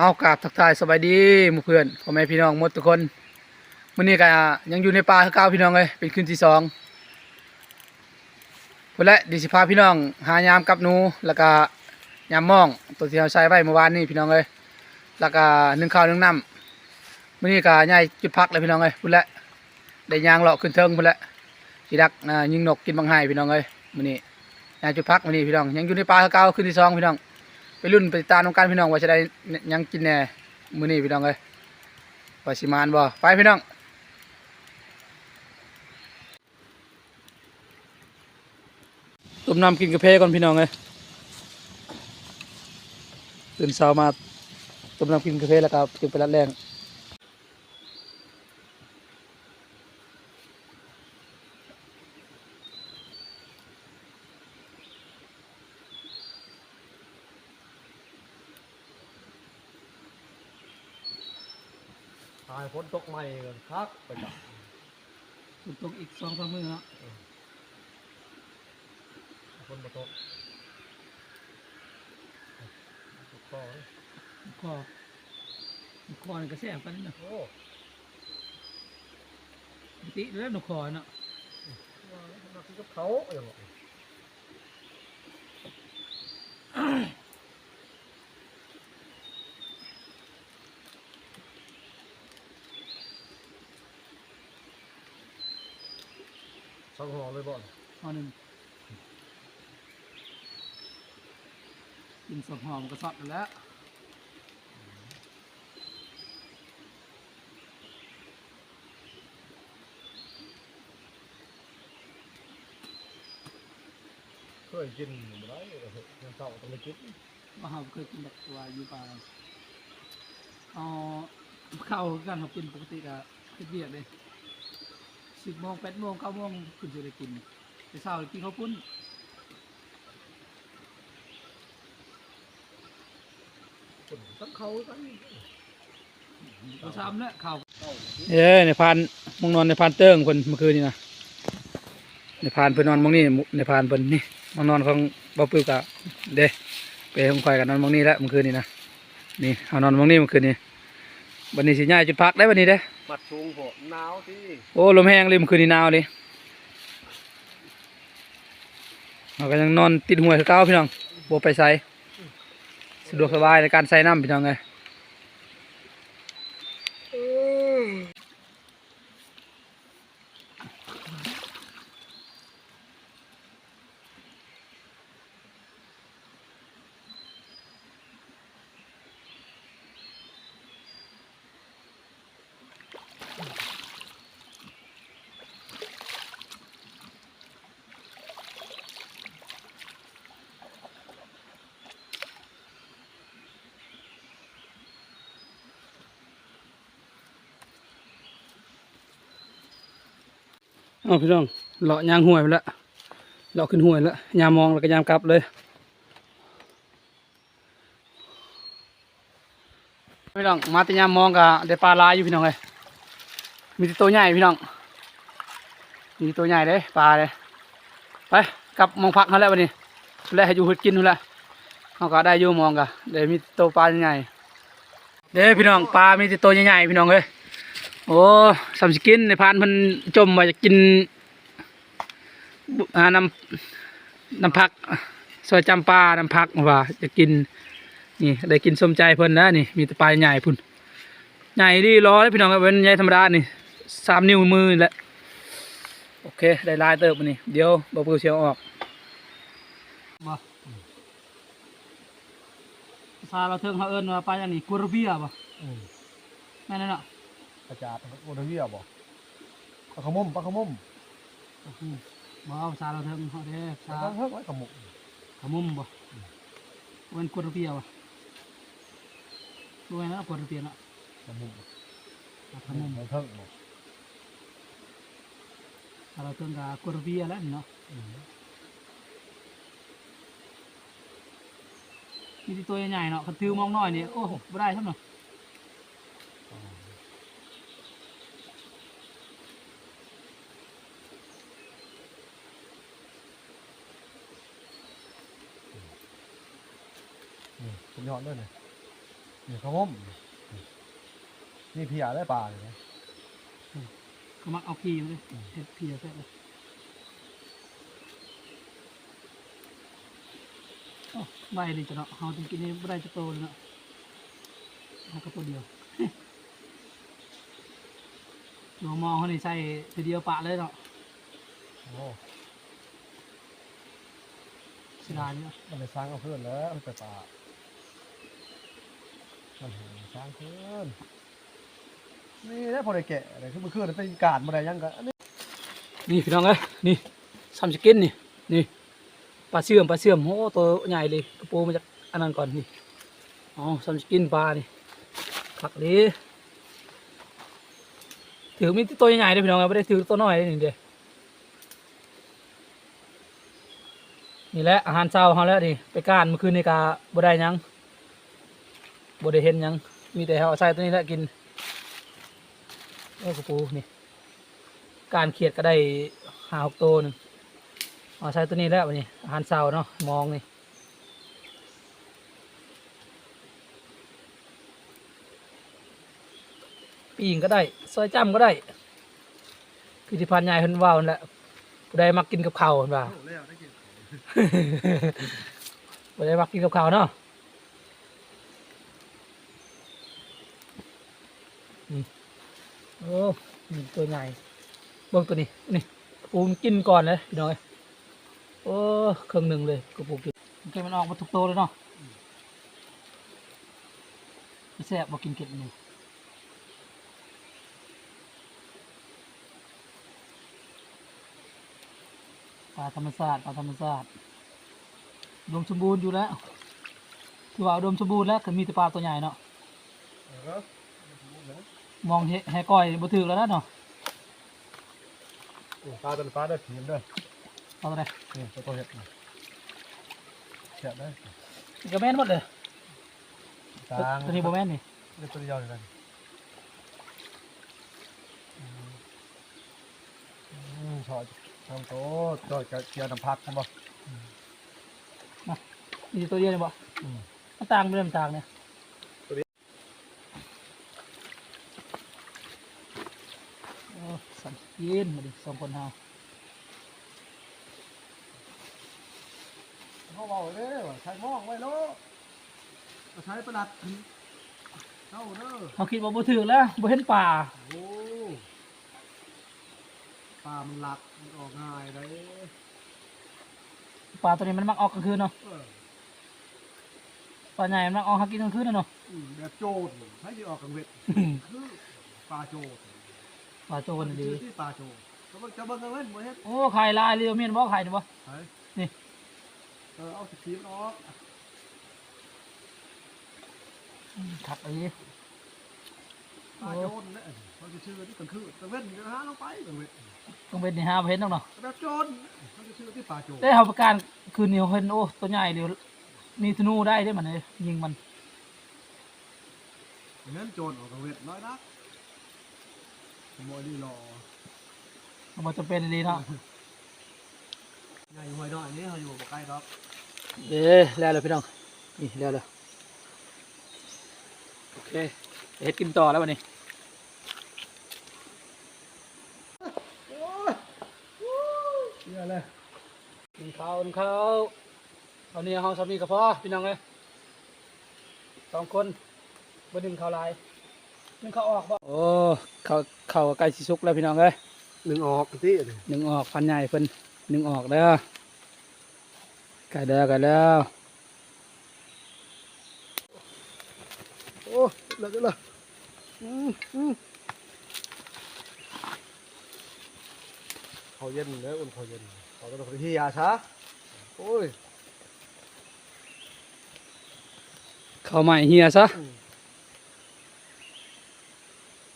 เอากราบทักทายสบายดีมู่เพื่อนพ่อแม่พี่น้องหมดทุกคนมื้อนี้ก็ยังอยู่ในป่าคือเก่าพี่น้องเลยเป็นคืนที่สองพุ่นและดิสิพาพี่น้อง หายามกับหนูแล้วก็ยามม่องตัวที่เราใช้ไว้เมื่อวานนี้พี่น้องเลยแล้วก็นึ่งข้าวนึ่งน้ำมื้อนี้ก็ย้ายจุดพักเลยพี่น้องเลยพุ่นและได้ยางเลาะขึ้นเทิงพุ่นและสิดักยิงนกกินบางไห้พี่น้องเลยมื้อนี้ย้ายจุดพักมื้อนี้พี่น้องยังอยู่ในป่าคือเก่าคืนที่สองพี่น้อง ไปรุ่นไปตามน้องการพี่น้องว่าจะได้ยังกินแน่มือนี่พี่น้องเลยว่าสิมานบ่ไปพี่น้องต้มน้ำกินกาแฟก่อนพี่น้องเลยตื่นเช้ามาต้มน้ำกินกาแฟแล้วก็จึงไปรัดแรง หายฝนตกใหม่กันคักไปจับตกอีกสองสามมื้อเนาะฝนมาตกตกคอเลยข้อข้อนี่ก็แซ่บกันเนาะโอ้ปกติแล้วนกคอเนาะว่าแล้วมากินกับเขาอย่างเงี้ย สังหอเลยบ่อนข้อหนึ่งกินสองหอมก็สดแล้วเคยกินบ่ได้ยังเศร้าต้องไปกินว่าเราเคยกินแบบว่าอยู่ป่าเอาข้าวกันเขากินปกติก็คือเบียดเลย สิบโมงแปดโมงเก้าโมงคุณจะได้กินแต่เช้ากินข้าวปุ้นคนตั้งเขาตั้งเราซ้ำเนี่ยข้าวเต้าเอ้ในพานมงนอนในพานเติ้งคนเมื่อคืนนี่นะในพานเพิ่นนอนมองนี่ในพานเพิ่นนี่มองนอนของบ่ปึกอะเด้ไปของข่อยกันนอนมองนี่แล้วเมื่อคืนนี่นะนี่เอานอนมองนี่เมื่อคืนนี้วันนี้สิย้ายจุดพักได้วันนี้เด้ มัดชุงโหหนาวที่โอ้ลมแห้งเลยมคืนนี้หนาวเลยเราก็ยังนอนติดหัวคือเก้าพี่น้องโบไปใส่สะดวกสบายในการใส่น้ำพี่น้องไง เอาพี่น้องเลาะยางห่วยไปแล้วเลาะขึ้นห่วยแล้วยามองแล้วก็ยามกลับเลยพี่น้องมาแต่ยามมองก็ได้ปลาลายอยู่พี่น้องเลยมีตัวใหญ่พี่น้องมีตัวใหญ่เลยปลาเลยไปกลับมองพักเขาแล้ววันนี้แล้วให้อยู่เฮ็ดกินนู่นและเขาก็ได้อยู่มองก็เดี๋ยวมีตัวปลาใหญ่เด้พี่น้องปลามีต่ตัวใหญ่ๆพี่น้องเลย โอ้สามสิกินในพานมันจมมาจะกินบุอ่าน้ำน้ำพักซอยจำปาน้ำพักว่าจะกิน นี่ได้กินสมใจเพิ่นนะนี่ มีแต่ปลาใหญ่พุ่นใหญ่ดีรอเลยพี่น้องครับเป็นใหญ่ธรรมดานี่สามนิ้วมือนี่แหละโอเค ได้ลายเติบมานี่เดี๋ยวบอกเพื่อเชียวออกบ่ภาษาเราเทิงเขาเอิ้นว่าปลาอย่างนี้กัวระเบียบ่อืมแม่นนเนาะ กระจาดโอนาเวียบ่ปลาขมุมปลาขมุมอืมบ่เอาภาษาเราเทิงเขาเด้อปลาภาษาเพิ่มไว้ขมุมขมุมบ่เป็นกวดระเบียบ่รู้ไหมนะกวดระเบียเนาะขมุมขมุมมันเพิ่มบ่ถ้าเราเทิงกับกวดระเบียแล้วนี่เนาะอืมมีที่ตัวใหญ่ๆเนาะคันถือมองน้อยนี่โอ้โหบ่ได้ครับเนาะ นี่เป็น ยอดด้วยเนี่ยนี่เขาห่มนี่เพียได้ปลาเลยนะเขามักเอาพีมาเลยเห็ดพีแซ่บเลยโอ้ใบเลยจ้ะเนาะเฮาจริงๆนี่ไม่ได้จะโตเลยเนาะเฮาก็ตัวเดียวหนูมองเขานี่ใส่ทีเดียวปะเลยเนาะโอ้เสียดายเนาะมันไปสร้างเอาเพื่อนแล้วมันไปปลา มันหาสร้างเพื่อนนี่ได้พอได้แกะอะไรขึ้นมาขึ้นไปการมาได้ยังกันอันนี้นี่พี่น้องเอ้ยนี่ซัมสกินนี่นี่ปลาเสื่อมปลาเสื่อมโอ้ตัวใหญ่เลยกระโปรงมาจากอันนั้นก่อนนี่อ๋อซัมสกินปลานี่ผักเลยถือมีตัวใหญ่เลยพี่น้องเอ้ยไม่ได้ถือตัวน้อยเลยนี่เดียวนี่แหละอาหารเช้าเขาแล้วนี่ไปกานเมื่อคืนนี่กาบ่ได้ยัง บ่ได้เห็นยัง มีแต่เอาใส่ตัวนี้แหละกินโอ้กระปูนี่ การเขียดก็ได้หาหกตัวหนึ่งเอาใช้ตัวนี้แล้ววันนี้อาหารเช้าเนาะมองนี่ปีงก็ได้ซอยจ้ำก็ได้พิธีพันธ์ใหญ่เพิ่นว่าวนั่นแหละผู้ใดมักกินกับข้าวเพิ่นว่าแล้วได้มักกินกับข้าวเนาะ โอ้นี่ตัวใหญ่เบิ่งตัวนี้ นี่ปูมกินก่อนเลยพี่น้อย โอ้เครื่องหนึ่งเลยกระปูกินเก็บมันออกมาทุกโตวเลยเนาะม่แซ่บมากินเก็ดนี่ปลาธรรมชาติปลาธรรมชาติดมสมบูรณ์อยู่แล้ว ถือว่าดมสมบูรณ์แล้วคือมีแต่ปลาตัวใหญ่เนาะ มองเห็แหก้อยบ่ถือแล้วนะเนาะปลาตัวปลาได้ถีมเด้อเอาตัวไหนนี่ตัวตัวเห็ดนี่เห็ดได้นี่ก็แม่นหมดเลยกลางตัวนี้บ่แม่นนี่นี่ตัวเดียวเลยกันอืมชอดทำโต๊ะชอดกับเกียร์น้ำพักใช่ปะมีตัวเดียวเลยบ่อืมมันต่างเรื่องต่างเนี่ย ตัวนี้ โอ้ สันยินมาดิสองคนเฮาเขาบอกเลยว่าใช้หม้องไว้แล้วใช้ประดัดเท่าเด้อเขาคิดว่าบ่ถือแล้วบ่เห็นป่าโอ้ปลามันหลักมันออกง่ายได้ป่าตัวนี้มันมักออกกลางคืนเนาะเออป่าใหญ่มันมักออกหากินกลางคืนน่ะเนาะอืมแบบโจดให้ที่ออกกังเวทคือปลาโจด ป่าโจรดี ชื่อที่ปลาโจจะเบิ่งจะเบิ่งกันเว้นบ่เฮ็ดโอ้ไข่ลายเรียวเมียนบ่ไข่นี่บ่ไปนี่ เออเอาสกีมออกขัดอันนี้ ปลาโจดเนี่ยเขาจะชื่อที่กังคือกังเวทจะหาลงไปกังเวทต้องเป็นนี่ฮะเห็นดอกเนาะแบบโจดเขาจะชื่อที่ปลาโจดได้เฮาประการคืนนี้เห็นโอ้ตัวใหญ่เดียวมีธนูได้ได้มันเลยยิงมันเงินโจดออกกังเวทน้อยนัก ขโมยดีรอมันบ่จำเป็นดีเนาะใหญ่หวยน้อยนี่เขาอยู่บ่ใกล้ดอกเด้แล้วเลยพี่น้อง นี่แล้วเลยโอเคเฮ็ดกินต่อแล้ววันนี้โอ้ยโอ้ยเยอะเลยกินข้าวกินข้าวเอาเนี่ยห้องสามีกับพ่อพี่น้องเลยสองคนบนหนึ่งข้าวลายหนึ่งข้าวออกบ่โอ้ข้าว ข้าวใกล้สิสุกแล้วพี่น้องเลยหนึ่งออกที่หนึ่งออกพันใหญ่เพิ่นหนึ่งออกแล้วไก่แล้วไก่แล้วโอ้เลิกเลยอืมอืมเขาเย็นเลยอุ่นเขาเย็นเขาต้องไปที่ยาช้าโอ้ยข้าวใหม่เฮียซะ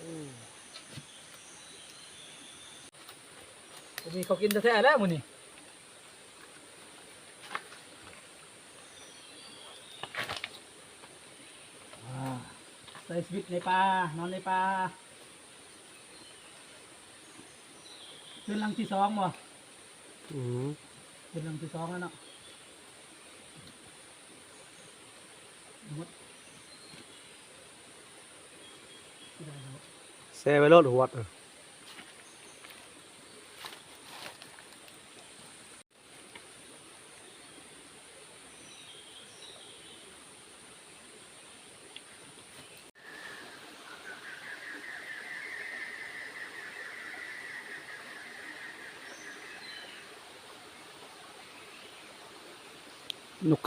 อื มอืมมีเขาวกินแท้ๆแล้วมื้อนี้อ่าใส่ชีวิตในป่านอนในป่าคืนหลังที่สองบ่อืมคืนหลังที่สองแล้วเนาะหมดแซ่ไว้รถหัวเออ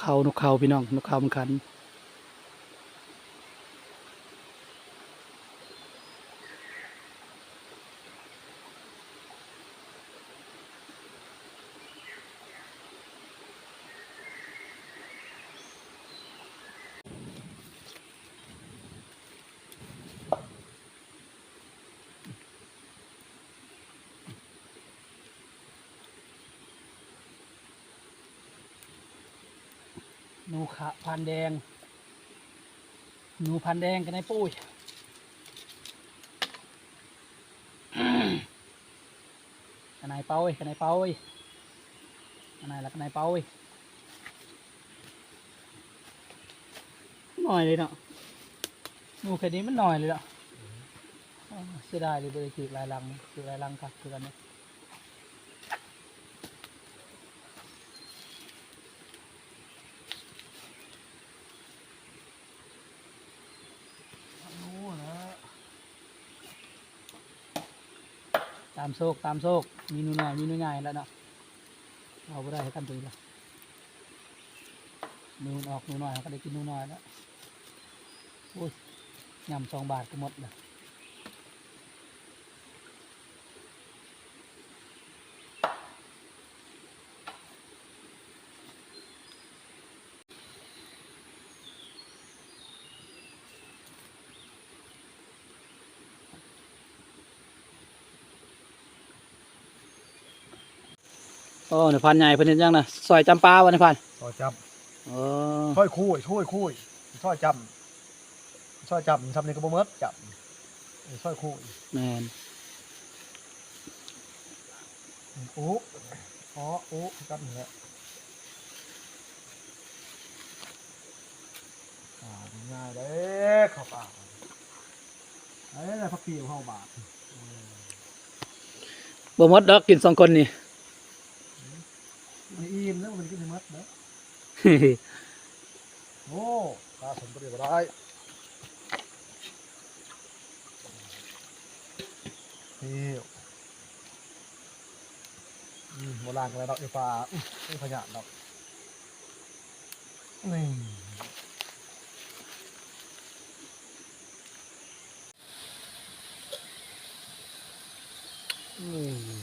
เขานกเขาพี่น้องนกเขามันคัน หนูขะพันแดง หนูพันแดงกันในปุ้ยกันไหนเป้าว้กันไหนเป้าว้กันไหนละกันไหนเป้าว้หน่อยเลยเนาะหนูแค่นี้มันหน่อยเลยเนาะเสียดายเลยบริจีลายลังคือลายลังค่ะคือกันเนี่ย รู้นะ ตามโซกตามโซกมีนูหน่อยมีนูใหญ่แล้วเนาะเอาไปได้ให้กันตัวเละนูออกนูหน่อยก็ได้กินนูหน่อยแล้วโอ้ยยำสองบาทก็หมดเลย โอ้ในพันใหญ่เพิ่นเห็นยังนะซอยจำปาวะในพันซอยจับเออช่อยคุยช่วยคุยช่อยจับช่อยจับทำในกระบอกมัดจับช่อยคุยแมนโอ้อ๋อโอ้จับอย่างเงี้ยอ่าง่ายเด้เข้าปากเอ้ยพักเกี่ยวเข้าบาทบ่หมดดอกกินสองคนนี่ มันอิ่มแล้วมันกินในมัดเด้อโอ้กาสมประเดี๋ยวได้เที่ยวอืมโบราณกันแล้วดอกไอ้ปลาอุ้ยไม่ขยันดอกนี่นี่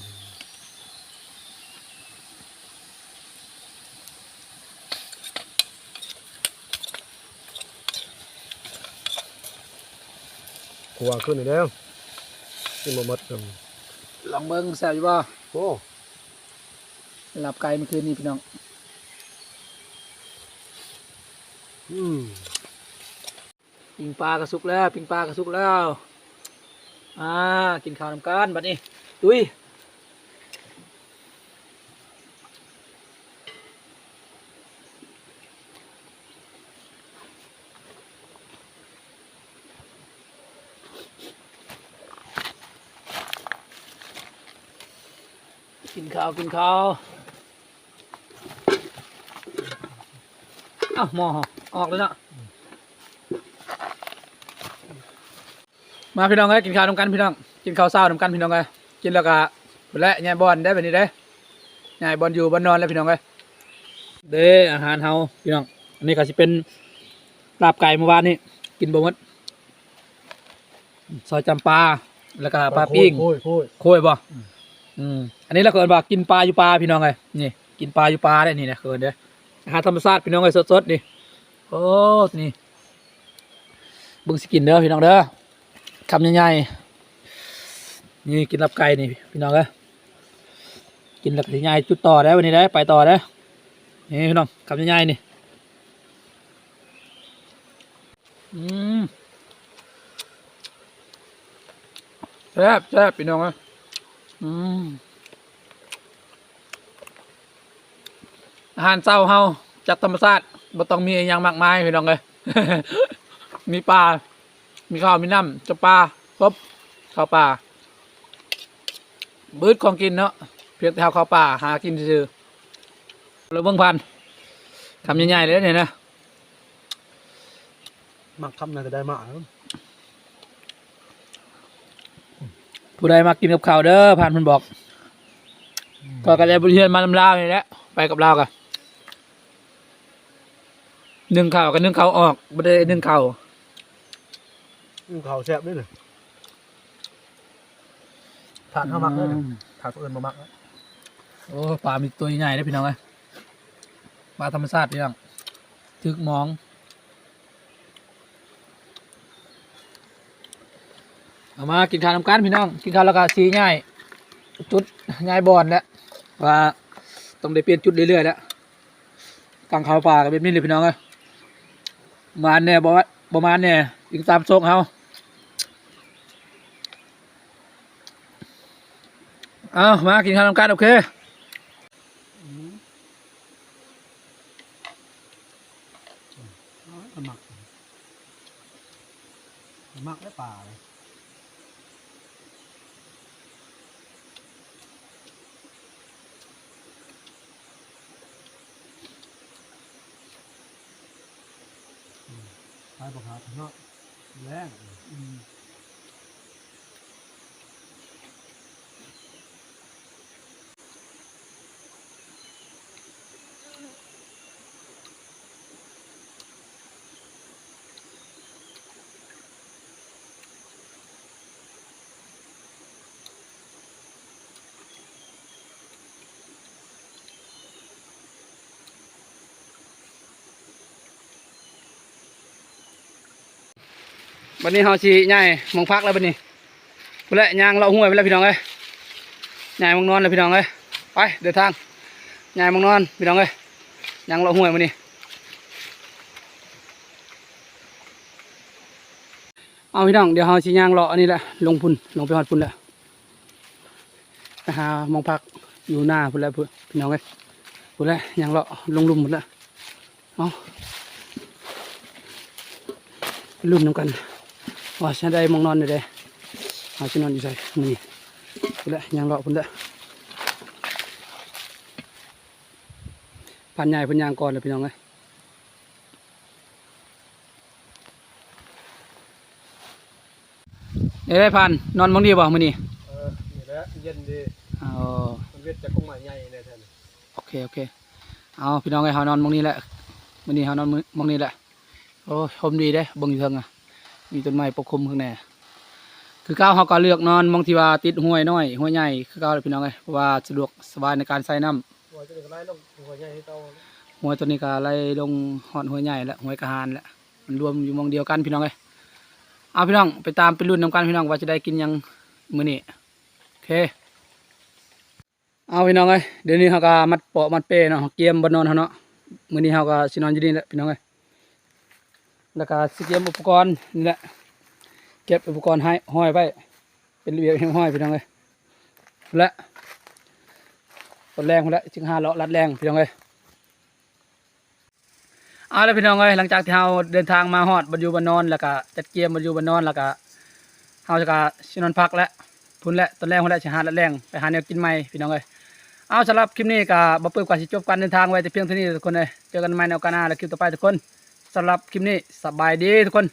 ขวางขึ้นอีกแล้วขึ้นมามัดกันลองเบิ่งแซ่บอยู่บ่โอ้หลับไก่เมื่อคืนนี้พี่น้องอืมปิงปลากระสุกแล้วปิงปลากระสุกแล้ว อ่า กินข้าวนำกันบัดนี้ดุย นข้าวกินข้าวเอ้าหมอออกเลยเนาะมาพี่น้องเอ้ยกินข้าวนำกันพี่น้องกินข้าวเช้านำกันพี่น้องเอ้ยกินแล้วก็ไปแล้วยายบอลได้แบบนี้ได้ยายบอลอยู่บอลนอนแล้วพี่น้องเอ้ยเด้อาหารเฮาพี่น้องอันนี้ก็สิเป็นลาบไก่เมื่อวานนี้กินบ่หมดซอยจำปาแล้วก็ปลาปิ้งโค้ยโค้ยโค้ยบ่ อืมอันนี้เราเกิดว่ากินปลาอยู่ปลาพี่น้องเอ้ยนี่กินปลาอยู่ปลาได้นี่นะเกินเด้อหาธรรมชาติพี่น้องเอ้ยสดๆนี่โอ้นี่บิ่งสิกินเด้อพี่น้องเด้อคำใหญ่ๆนี่กินลับไก่นี่พี่น้องเอ้ยกินลับใหญ่จุดต่อได้วันนี้ได้ไปต่อได้นี่พี่น้องคำใหญ่ๆนี่อืมแซ่บแซ่บพี่น้องเอ้ย อาหารเช้าเฮาจากธรรมชาติบ่ต้องมีอย่างมากมายพี่น้องเอ้ยมีปลา มีข้าว มีน้ำจะปลาครบข้าวปลาบืดของกินเนาะเพียงแต่เอาข้าวปลาหากินซื่อๆแล้วเบิ่งพันทำใหญ่ๆเลยเนี่ยนะมักคำน่าจะได้มาแล้ว ผู้ใดมากินกับข้าวเด้อพันมันบอก ก็กระจายบริเวณมาลำลาวนี่แหละไปกับลาวกันนึ่งข้าวกับนึ่งข้าวออกไม่ได้นึ่งข้าวอืมเขาแซ่บด้วยเลยถาดข้าวมักเลยถาดเอิญมามักแล้วโอ้ปลามีตัวใหญ่ได้อพี่น้องเอ้ยปลาธรรมชาติพี่น้องถึกหมอง เอามากินข้าวนำกันพี่น้อง กินข้าวแล้วก็สีง่าย จุดง่ายบอลแล้วว่าต้องได้เปลี่ยนจุดเรื่อยๆแล้วกลางเขาวป่ากับแบบนี้เลยพี่น้องเอ้ยประมาเนี่ยบอกว่าประมาณเนี่ยอีกตามโซกเขาเอามากินข้าวนำกันโอเค มันมักมันมักได้ป่าเลยไปบอกครับเนาะแรงอืม วันนี้เฮาสิย้ายมองพักแล้วบัดนี้พุ่นแหละย่างเลาะห้วยไปแล้วพี่น้องเอ้ยย้ายมองนอนแล้วพี่น้องเอ้ยไปเดินทางย้ายมองนอนพี่น้องเอ้ยย่างเลาะห้วยมื้อนี้เอาพี่น้องเดี๋ยวเฮาสิย่างเลาะอันนี้แหละลงพุ่นลงไปฮอดพุ่นแล้วไปหามองพักอยู่หน้าพุ่นแล้วพี่น้องเอ้ยพุ่นแล้วย่างเลาะลงลุมพุ่นแล้วเอาลุ้นนำกัน ว่าฉันได้หมองนอนอยู่เด้เอาฉันนอนอยู่ใส่มือนี่พุ่นละยังรอพุ่นละพันใหญ่พันยางก่อนเลยพี่น้องเอ้ยเอ้ยพันนอนหมองดีบ่มือนี่เออนี่แหละเย็นดีเอามันเวทจะคงใหม่ใหญ่ในแทนโอเคโอเคเอาพี่น้องเอ้ยเฮานอนหมองนี้แหละมือนี้เฮานอนมื้อหมองนี้แหละโอ้ยชมดีเด้เบิ่งอยู่เทิงอะ มีต้นไม้ปกคลุมข้างในคือก้าวเขาก็เลือกนอนหมองที่ว่าติดห้วยน้อยห้วยใหญ่คือก้าวเลยพี่น้องเอ้ยเพราะว่าสะดวกสบายในการใส่น้ำหัวจะเด็กไล่ลงหัวใหญ่ให้เต้าหวยตัวนี้ก็ไล่ลงหอดหวยใหญ่แล้วหวยกระหานแล้วมันรวมอยู่หมองเดียวกันพี่น้องเลยเอาพี่น้องไปตามไปรุ่นนำกันพี่น้องว่าจะได้กินหยังมื้อนี้โอเคเอาพี่น้องเลยเดี๋ยวนี้เขาก็มัดเปาะมัดเป้เนาะเกียมบนนอนเขาเนาะมื้อนี้เขาก็สินอนอยู่นี่แหละพี่น้องเลย แล้วก็สเกียมอุปกรณ์นี่แหละเก็บอุปกรณ์ให้ห้อยไว้เป็นระเบียบให้ห้อยพี่น้องเลยและตอนแรงพอแล้วจึงหาเลาะรัดแรงพี่น้องเลยเอาแล้วพี่น้องเอ้ยหลังจากที่เราเดินทางมาฮอดบรรยูบรรนอน แล้วก็จัดเกียมบรรยูบรรนอนแล้วก็เฮาจะก็สินอนพักแล้วพุ่นแล้วตอนแรกพุ่นแล้วสิหาละแรงไปหาแนวกินใหม่พี่น้องเอ้ยเอาสำหรับคลิปนี้ก็บ่เปิดกว่าสิจบการเดินทางไว้แต่เพียงเท่านี้ทุกคนเอ้ยเจอกันใหม่ในโอกาสหน้าและคลิปต่อไปทุกคน สำหรับคลิปนี้สบายดีทุกคน